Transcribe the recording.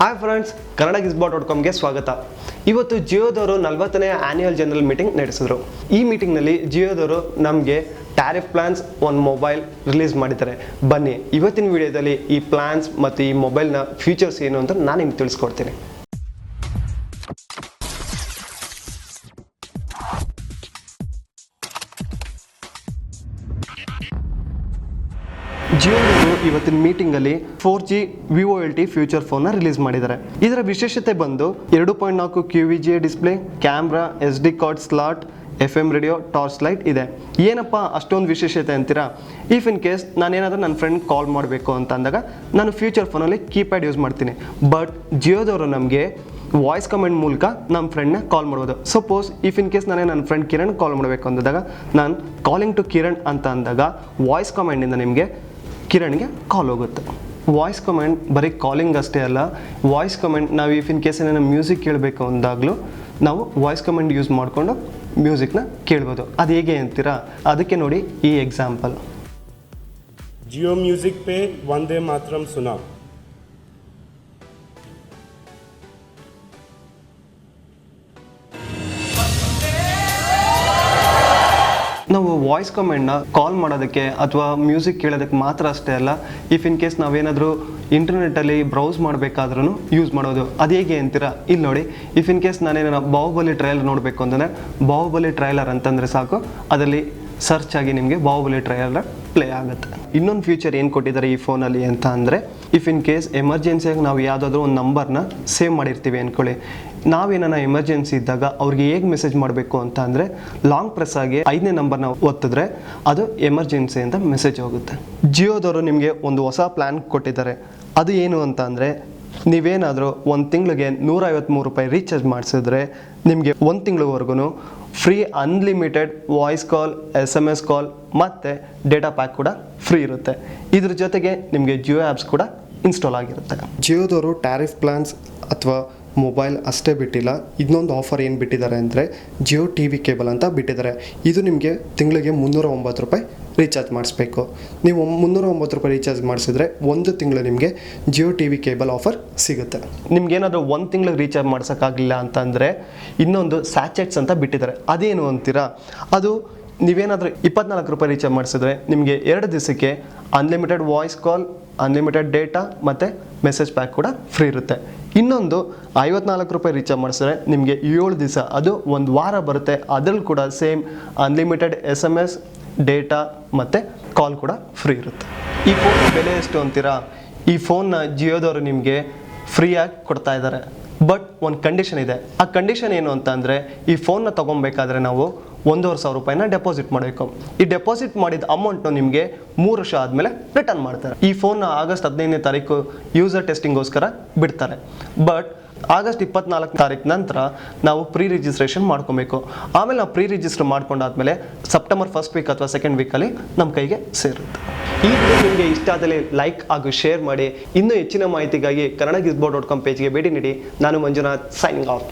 Hi friends Kannada ಗಿಸ್ಬಾ dot ಕಾಮ್ಗೆ ಸ್ವಾಗತ. ಇವತ್ತು ಜಿಯೋದವರು ನಲವತ್ತನೇ ಆನ್ಯುವಲ್ ಜನರಲ್ ಮೀಟಿಂಗ್ ನಡೆಸಿದ್ರು. ಈ ಮೀಟಿಂಗ್ನಲ್ಲಿ ಜಿಯೋದವರು ನಮಗೆ ಟ್ಯಾರಿಫ್ ಪ್ಲಾನ್ಸ್ ಒಂದು ಮೊಬೈಲ್ ರಿಲೀಸ್ ಮಾಡಿದ್ದಾರೆ. ಬನ್ನಿ, ಇವತ್ತಿನ ವಿಡಿಯೋದಲ್ಲಿ ಈ ಪ್ಲಾನ್ಸ್ ಮತ್ತು ಈ ಮೊಬೈಲ್ನ ಫೀಚರ್ಸ್ ಏನು ಅಂತ ನಾನು ನಿಮ್ಗೆ ತಿಳಿಸ್ಕೊಡ್ತೀನಿ. ಜಿಯೋದವರು ಇವತ್ತಿನ ಮೀಟಿಂಗಲ್ಲಿ four G VoLTE future ಫೋನ್ನ ರಿಲೀಸ್ ಮಾಡಿದ್ದಾರೆ. ಇದರ ವಿಶೇಷತೆ ಬಂದು ಎರಡು ಪಾಯಿಂಟ್ ನಾಲ್ಕು Q V G display camera S D card slot F M radio torch light ಇದೆ. ಏನಪ್ಪ ಅಷ್ಟೊಂದು ವಿಶೇಷತೆ ಅಂತೀರಾ? ಇಫ್ ಇನ್ ಕೇಸ್ ನಾನೇನಾದರೂ ನನ್ನ ಫ್ರೆಂಡ್ ಕಾಲ್ ಮಾಡಬೇಕು ಅಂತ ಅಂದಾಗ ನಾನು ಫ್ಯೂಚರ್ ಫೋನಲ್ಲಿ ಕೀಪ್ಯಾಡ್ ಯೂಸ್ ಮಾಡ್ತೀನಿ. ಬಟ್ ಜಿಯೋದವರು ನಮಗೆ ವಾಯ್ಸ್ ಕಮೆಂಟ್ ಮೂಲಕ ನಮ್ಮ ಫ್ರೆಂಡ್ನ ಕಾಲ್ ಮಾಡ್ಬೋದು. ಸಪೋಸ್ ಇಫ್ ಇನ್ ಕೇಸ್ ನಾನೇ ನನ್ನ ಫ್ರೆಂಡ್ ಕಿರಣ್ ಕಾಲ್ ಮಾಡಬೇಕು ಅಂದಾಗ, ನಾನು ಕಾಲಿಂಗ್ ಟು ಕಿರಣ್ ಅಂತ ಅಂದಾಗ ವಾಯ್ಸ್ ಕಮೆಂಟಿಂದ ನಿಮಗೆ ಕಿರಣ್ಗೆ ಕಾಲ್ ಹೋಗುತ್ತೆ. ವಾಯ್ಸ್ ಕಮೆಂಟ್ ಬರೀ ಕಾಲಿಂಗ್ ಅಷ್ಟೇ ಅಲ್ಲ ವಾಯ್ಸ್ ಕಮೆಂಟ್ ನಾವು ಇಫ್ ಇನ್ ಕೇಸ್ ಏನೇನೋ ಮ್ಯೂಸಿಕ್ ಕೇಳಬೇಕು ಅಂದಾಗಲೂ ನಾವು ವಾಯ್ಸ್ ಕಮೆಂಟ್ ಯೂಸ್ ಮಾಡಿಕೊಂಡು ಮ್ಯೂಸಿಕ್ನ ಕೇಳ್ಬೋದು. ಅದು ಹೇಗೆ ಅಂತೀರಾ? ಅದಕ್ಕೆ ನೋಡಿ ಈ ಎಕ್ಸಾಂಪಲ್ ಜಿಯೋ ಮ್ಯೂಸಿಕ್ ಪೇ ಒಂದೇ ಮಾತ್ರಂ ಸುನಾ ನಾವು ವಾಯ್ಸ್ ಕಮೆಂಟ್ನ ಕಾಲ್ ಮಾಡೋದಕ್ಕೆ ಅಥವಾ ಮ್ಯೂಸಿಕ್ ಕೇಳೋದಕ್ಕೆ ಮಾತ್ರ ಅಷ್ಟೇ ಅಲ್ಲ ಇಫ್ ಇನ್ ಕೇಸ್ ನಾವೇನಾದರೂ ಇಂಟರ್ನೆಟ್ಟಲ್ಲಿ ಬ್ರೌಸ್ ಮಾಡಬೇಕಾದ್ರೂ ಯೂಸ್ ಮಾಡೋದು. ಅದು ಹೇಗೆ ಅಂತೀರಾ? ಇಲ್ಲಿ ನೋಡಿ ಇಫ್ ಇನ್ ಕೇಸ್ ನಾನೇನ ಬಾಹುಬಲಿ ಟ್ರೈಲರ್ ನೋಡಬೇಕು ಅಂತಂದರೆ ಬಾಹುಬಲಿ ಟ್ರೈಲರ್ ಅಂತಂದರೆ ಸಾಕು, ಅದರಲ್ಲಿ ಸರ್ಚ್ ಆಗಿ ನಿಮಗೆ ಬಾಹುಬಲಿ ಟ್ರೈಲರ್ ಪ್ಲೇ ಆಗುತ್ತೆ. ಇನ್ನೊಂದು ಫ್ಯೂಚರ್ ಏನು ಕೊಟ್ಟಿದ್ದಾರೆ ಈ ಫೋನಲ್ಲಿ ಅಂತ ಅಂದರೆ ಇಫ್ ಇನ್ ಕೇಸ್ ಎಮರ್ಜೆನ್ಸಿಯಾಗಿ ನಾವು ಯಾವುದಾದ್ರೂ ಒಂದು ನಂಬರ್ನ ಸೇವ್ ಮಾಡಿರ್ತೀವಿ ಅಂದ್ಕೊಳ್ಳಿ ನಾವೇನ ಎಮರ್ಜೆನ್ಸಿ ಇದ್ದಾಗ ಅವ್ರಿಗೆ ಹೇಗೆ ಮೆಸೇಜ್ ಮಾಡಬೇಕು ಅಂತ ಅಂದರೆ ಲಾಂಗ್ ಪ್ರೆಸ್ ಆಗಿ ಐದನೇ ನಂಬರ್ನ ಒತ್ತಿದ್ರೆ ಅದು ಎಮರ್ಜೆನ್ಸಿ ಅಂತ ಮೆಸೇಜ್ ಹೋಗುತ್ತೆ. ಜಿಯೋದವರು ನಿಮಗೆ ಒಂದು ಹೊಸ ಪ್ಲ್ಯಾನ್ ಕೊಟ್ಟಿದ್ದಾರೆ. ಅದು ಏನು ಅಂತ ಅಂದರೆ ನೀವೇನಾದರೂ ಒಂದು ತಿಂಗಳಿಗೆ ನೂರೈವತ್ತ್ಮೂರು ರೂಪಾಯಿ ರೀಚಾರ್ಜ್ ಮಾಡಿಸಿದ್ರೆ ನಿಮಗೆ ಒಂದು ತಿಂಗಳವರೆಗೂ free unlimited voice call S M S call ಮತ್ತು ಡೇಟಾ ಪ್ಯಾಕ್ ಕೂಡ ಫ್ರೀ ಇರುತ್ತೆ. ಇದ್ರ ಜೊತೆಗೆ ನಿಮಗೆ ಜಿಯೋ ಆ್ಯಪ್ಸ್ ಕೂಡ ಇನ್ಸ್ಟಾಲ್ ಆಗಿರುತ್ತೆ. ಜಿಯೋದವರು ಟ್ಯಾರಿಫ್ ಪ್ಲಾನ್ಸ್ ಅಥವಾ ಮೊಬೈಲ್ ಅಷ್ಟೇ ಬಿಟ್ಟಿಲ್ಲ. ಇನ್ನೊಂದು ಆಫರ್ ಏನು ಬಿಟ್ಟಿದ್ದಾರೆ ಅಂದರೆ ಜಿಯೋ ಟಿ ವಿ ಕೇಬಲ್ ಅಂತ ಬಿಟ್ಟಿದ್ದಾರೆ. ಇದು ನಿಮಗೆ ತಿಂಗಳಿಗೆ ಮುನ್ನೂರ ಒಂಬತ್ತು ರೂಪಾಯಿ ರೀಚಾರ್ಜ್ ಮಾಡಿಸ್ಬೇಕು. ನೀವು ಮುನ್ನೂರ ಒಂಬತ್ತು ರೂಪಾಯಿ ರೀಚಾರ್ಜ್ ಮಾಡಿಸಿದ್ರೆ ಒಂದು ತಿಂಗಳು ನಿಮಗೆ Jio T V cable offer ಸಿಗುತ್ತೆ. ನಿಮ್ಗೇನಾದರೂ ಒಂದು ತಿಂಗಳಿಗೆ ರೀಚಾರ್ಜ್ ಮಾಡ್ಸೋಕ್ಕಾಗಲಿಲ್ಲ ಅಂತಂದರೆ ಇನ್ನೊಂದು ಸ್ಯಾಚೆಟ್ಸ್ ಅಂತ ಬಿಟ್ಟಿದ್ದಾರೆ. ಅದೇನು ಅಂತೀರಾ? ಅದು ನೀವೇನಾದರೂ ಇಪ್ಪತ್ನಾಲ್ಕು ರೂಪಾಯಿ ರೀಚಾರ್ಜ್ ಮಾಡಿಸಿದ್ರೆ ನಿಮಗೆ ಎರಡು ದಿವಸಕ್ಕೆ unlimited voice call unlimited data ಮತ್ತು ಮೆಸೇಜ್ ಪ್ಯಾಕ್ ಕೂಡ ಫ್ರೀ ಇರುತ್ತೆ. ಇನ್ನೊಂದು ಐವತ್ನಾಲ್ಕು ರೂಪಾಯಿ ರೀಚಾರ್ಜ್ ಮಾಡಿಸಿದ್ರೆ ನಿಮಗೆ ಏಳು ದಿವಸ, ಅದು ಒಂದು ವಾರ ಬರುತ್ತೆ. ಅದರಲ್ಲಿ ಕೂಡ same unlimited S M S data ಮತ್ತು ಕಾಲ್ ಕೂಡ ಫ್ರೀ ಇರುತ್ತೆ. ಈ ಫೋನ್ ಬೆಲೆ ಎಷ್ಟು ಅಂತೀರಾ? ಈ ಫೋನ್ನ ಜಿಯೋದವರು ನಿಮಗೆ ಫ್ರೀಯಾಗಿ ಕೊಡ್ತಾ ಇದ್ದಾರೆ. ಬಟ್ ಒಂದು ಕಂಡೀಷನ್ ಇದೆ. ಆ ಕಂಡೀಷನ್ ಏನು ಅಂತ ಅಂದರೆ ಈ ಫೋನ್ನ ತೊಗೊಬೇಕಾದ್ರೆ ನಾವು ಒಂದೂವರೆ ಸಾವಿರ ರೂಪಾಯಿನ ಡೆಪಾಸಿಟ್ ಮಾಡಬೇಕು. ಈ ಡೆಪಾಸಿಟ್ ಮಾಡಿದ ಅಮೌಂಟ್ನ ನಿಮಗೆ ಮೂರು ವರ್ಷ ಆದಮೇಲೆ ರಿಟರ್ನ್ ಮಾಡ್ತಾರೆ. ಈ ಫೋನ್ನ ಆಗಸ್ಟ್ ಹದಿನೈದನೇ ತಾರೀಕು ಯೂಸರ್ ಟೆಸ್ಟಿಂಗೋಸ್ಕರ ಬಿಡ್ತಾರೆ. ಬಟ್ ಆಗಸ್ಟ್ ಇಪ್ಪತ್ನಾಲ್ಕು ತಾರೀಕು ನಂತರ ನಾವು ಪ್ರೀ ರಿಜಿಸ್ಟ್ರೇಷನ್ ಮಾಡ್ಕೊಬೇಕು. ಆಮೇಲೆ ನಾವು ಪ್ರೀ ರಿಜಿಸ್ಟರ್ ಮಾಡ್ಕೊಂಡಾದ್ಮೇಲೆ ಸೆಪ್ಟೆಂಬರ್ ಫಸ್ಟ್ ವೀಕ್ ಅಥವಾ ಸೆಕೆಂಡ್ ವೀಕಲ್ಲಿ ನಮ್ಮ ಕೈಗೆ ಸೇರುತ್ತೆ. ಈ ನಿಮಗೆ ಇಷ್ಟ ಆದರೆ ಲೈಕ್ ಹಾಗೂ ಶೇರ್ ಮಾಡಿ. ಇನ್ನೂ ಹೆಚ್ಚಿನ ಮಾಹಿತಿಗಾಗಿ ಕನ್ನಡ ಗಿಸ್ಬೋ ಡಾಟ್ ಕಾಮ್ ಪೇಜ್ಗೆ ಭೇಟಿ ನೀಡಿ. ನಾನು ಮಂಜುನಾಥ್ ಸೈನಿಂಗ್ ಆಫ್